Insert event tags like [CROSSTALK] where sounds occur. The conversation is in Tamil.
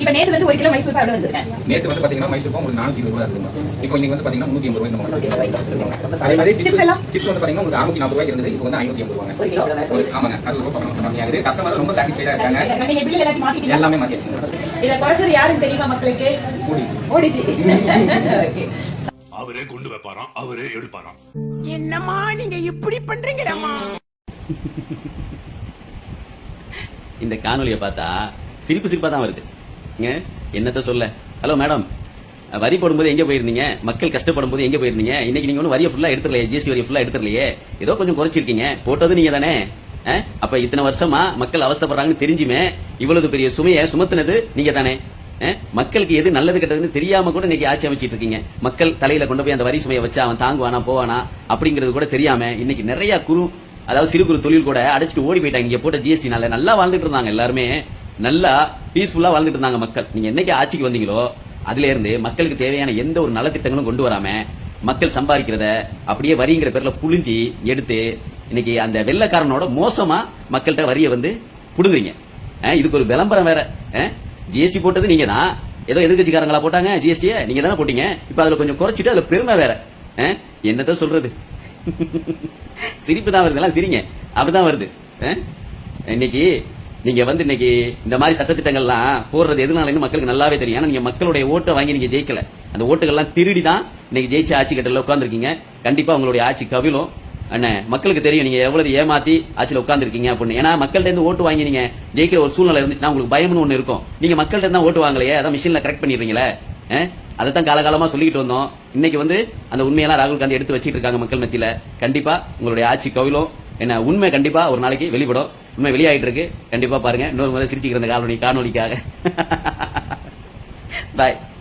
இப்ப நேத்து வந்து ஒரு கிலோ மைசூர் பாக்கு வந்துருக்கேன். நேத்து வந்து பாத்தீங்கன்னா மைசூர் பாக்கு உங்களுக்கு நானூத்தி இருபது ரூபா இருக்குமா இப்போ இன்னைக்கு வந்து பாத்தீங்கன்னா முன்னூத்தி ஐம்பது ரூபாய் அதே மாதிரி சிப்ஸ் எல்லாம்? சிப்ஸ் வந்து பாத்தீங்கன்னா உங்களுக்கு அறுநூத்தி நாற்பது ரூபாய் இருந்தது இப்போ வந்து ஐநூத்தி ஐம்பது ஒரு ஆமாங்க அறுபது ரூபாய் கம்மியாகுது கஸ்டமர் ரொம்ப சாட்டிஸ்ஃபைடா இருக்காங்க. நீங்க பில் எல்லாத்தையும் மாத்திட்டீங்க எல்லாமே மாத்தியாச்சுங்க இத குறைச்சது யாருன்னு தெரியுமா மக்களுக்கு? ஓடிஜி அவரே கொண்டு வைப்பாராம் அவரே எடுப்பாராம். என்னம்மா நீங்க இப்படி பண்றீங்களம்மா இந்த காணொலியை பார்த்தா சிரிப்பு சிரிப்பா தான் வருது. என்னத்த சொல்ல? ஹலோ மேடம் வரி போடும்போது எங்க போயிருந்தீங்க? மக்கள் கஷ்டப்படும் போது எங்க போயிருந்தீங்க? இன்னைக்கு நீங்க ஒன்றும் வரியை ஃபுல்லா எடுத்துலையே ஜிஎஸ்டி வரியை ஃபுல்லா எடுத்துலையே ஏதோ கொஞ்சம் குறைச்சிருக்கீங்க. போட்டது நீங்க தானே? அஹ்? அப்ப இத்தனை வருஷமா மக்கள் அவஸ்தைப்படுறாங்கன்னு தெரிஞ்சுமே இவ்வளவு பெரிய சுமையை சுமத்துனது நீங்க தானே? மக்களுக்கு எது நல்லது கெட்டதுன்னு தெரியாம கூட இன்னைக்கு ஆட்சி அமைச்சிட்டு இருக்கீங்க. மக்கள் தலையில கொண்டு போய் அந்த வரி சுமையை வச்சு அவன் தாங்குவானா போவானா அப்படிங்கிறது கூட தெரியாம இன்னைக்கு நிறைய குறு அதாவது சிறு குறு தொழில் கூட அடைச்சிட்டு ஓடி போயிட்டாங்க. இங்க போட்ட ஜிஎஸ்டினால நல்லா வாழ்ந்துட்டு இருந்தாங்க எல்லாருமே. நல்லா பீஸ்ஃபுல்லா வாழ்ந்துட்டு இருந்தாங்க மக்கள். நீங்க என்னைக்கு ஆட்சிக்கு வந்தீங்களோ அதுல இருந்து மக்களுக்கு தேவையான எந்த ஒரு நலத்திட்டங்களும் கொண்டு வராம மக்கள் சம்பாதிக்கிறத அப்படியே வரிங்கிற பேர்ல புழிஞ்சி எடுத்து இன்னைக்கு அந்த வெள்ளக்காரனோட மோசமா மக்கள்கிட்ட வரியை வந்து புடுங்குறீங்க. இதுக்கு ஒரு விளம்பரம் வேற. ஜிஎஸ்டி போட்டது நீங்க தான். ஏதோ எதிர்கட்சிக்காரங்களா போட்டாங்க ஜிஎஸ்டியை நீங்க தானே போட்டீங்க. இப்ப அதுல கொஞ்சம் குறைச்சிட்டு அதுல பெருமை வேற. என்னத்த சொல்றது? [LAUGHS] சிரிப்பு தான் வருது எல்லாம் சிரிங்க. அப்படிதான் வருது. இன்னைக்கு நீங்க வந்து இன்னைக்கு இந்த மாதிரி சட்டத்திட்டங்கள்லாம் போடுறது எதுனாலன்னு மக்களுக்கு நல்லாவே தெரியும். ஏன்னா நீங்க மக்களுடைய ஓட்டை வாங்கி நீங்க ஜெயிக்கல. அந்த ஓட்டுகள்லாம் திருடி தான் இன்னைக்கு ஜெயிச்சு ஆட்சி கட்டல உட்காந்துருக்கீங்க கண்டிப்பா உங்களுடைய ஆட்சி கவிழும். அண்ணே மக்களுக்கு தெரியும் நீங்க எவ்வளவு ஏமாத்தி ஆட்சியில் உட்காந்துருக்கீங்க அப்படின்னு. ஏன்னா மக்கள்கிட்ட இருந்து ஓட்டு வாங்கி நீங்க ஜெயிக்கிற ஒரு சூழ்நிலை இருந்துச்சுன்னா உங்களுக்கு பயம்னு ஒன்று இருக்கும். நீங்க மக்கள்கிட்ட தான் ஓட்டு வாங்கலையே அதான் மிஷினில் கரெக்ட் பண்ணிடுறீங்களே? அதை தான் காலகாலமா சொல்லிக்கிட்டு வந்தோம். இன்னைக்கு வந்து அந்த உண்மையெல்லாம் ராகுல் காந்தி எடுத்து வச்சிட்டு இருக்காங்க மக்கள் மத்தியில. கண்டிப்பா உங்களுடைய ஆட்சி கவிழும். என்ன உண்மை கண்டிப்பா ஒரு நாளைக்கு வெளிப்படும். உண்மை வெளியாயிட்டு இருக்கு கண்டிப்பா பாருங்க. இன்னொரு முறை சிரிச்சுக்கிற இந்த காணொலிக்காக பாய் [LAUGHS]